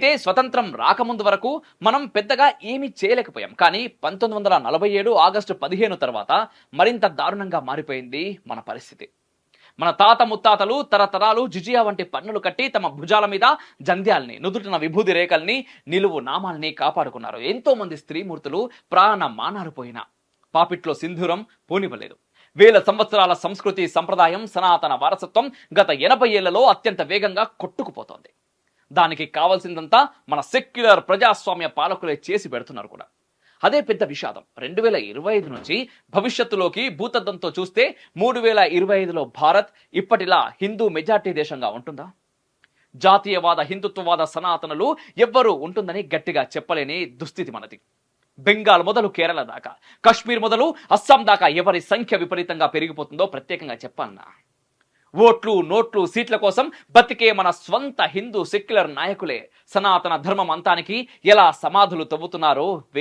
అయితే స్వతంత్రం రాకముందు వరకు మనం పెద్దగా ఏమీ చేయలేకపోయాం. కానీ పంతొమ్మిది వందల నలభై ఏడు ఆగస్టు పదిహేను తర్వాత మరింత దారుణంగా మారిపోయింది మన పరిస్థితి. మన తాత ముత్తాతలు తరతరాలు జిజియా వంటి పన్నులు కట్టి తమ భుజాల మీద జంధ్యాల్ని నుదుటిన విభూది రేఖల్ని నిలువు నామాల్ని కాపాడుకున్నారు. ఎంతో మంది స్త్రీమూర్తులు ప్రాణ మానారిపోయిన పాపిట్లో సింధూరం పోనివ్వలేదు. వేల సంవత్సరాల సంస్కృతి సంప్రదాయం సనాతన వారసత్వం గత ఎనభై ఏళ్ళలో అత్యంత వేగంగా కొట్టుకుపోతోంది. దానికి కావాల్సిందంతా మన సెక్యులర్ ప్రజాస్వామ్య పాలకులే చేసి పెడుతున్నారు కూడా. అదే పెద్ద విషాదం. రెండు వేల ఇరవై ఐదు నుంచి భవిష్యత్తులోకి భూతద్దంతో చూస్తే మూడు వేల ఇరవై ఐదులో భారత్ ఇప్పటిలా హిందూ మెజార్టీ దేశంగా ఉంటుందా? జాతీయవాద హిందుత్వవాద సనాతనలు ఎవ్వరూ ఉంటుందని గట్టిగా చెప్పలేని దుస్థితి మనది. బెంగాల్ మొదలు కేరళ దాకా. కశ్మీర్ మొదలు అస్సాం దాకా ఎవరి సంఖ్య విపరీతంగా పెరిగిపోతుందో ప్రత్యేకంగా చెప్పాలన్నా. ఓట్లు నోట్లు సీట్ల కోసం బతికే మన స్వంత హిందూ సెక్యులర్ నాయకులే. సనాతన ధర్మం అంతానికి ఎలా సమాధులు తవ్వుతున్నారో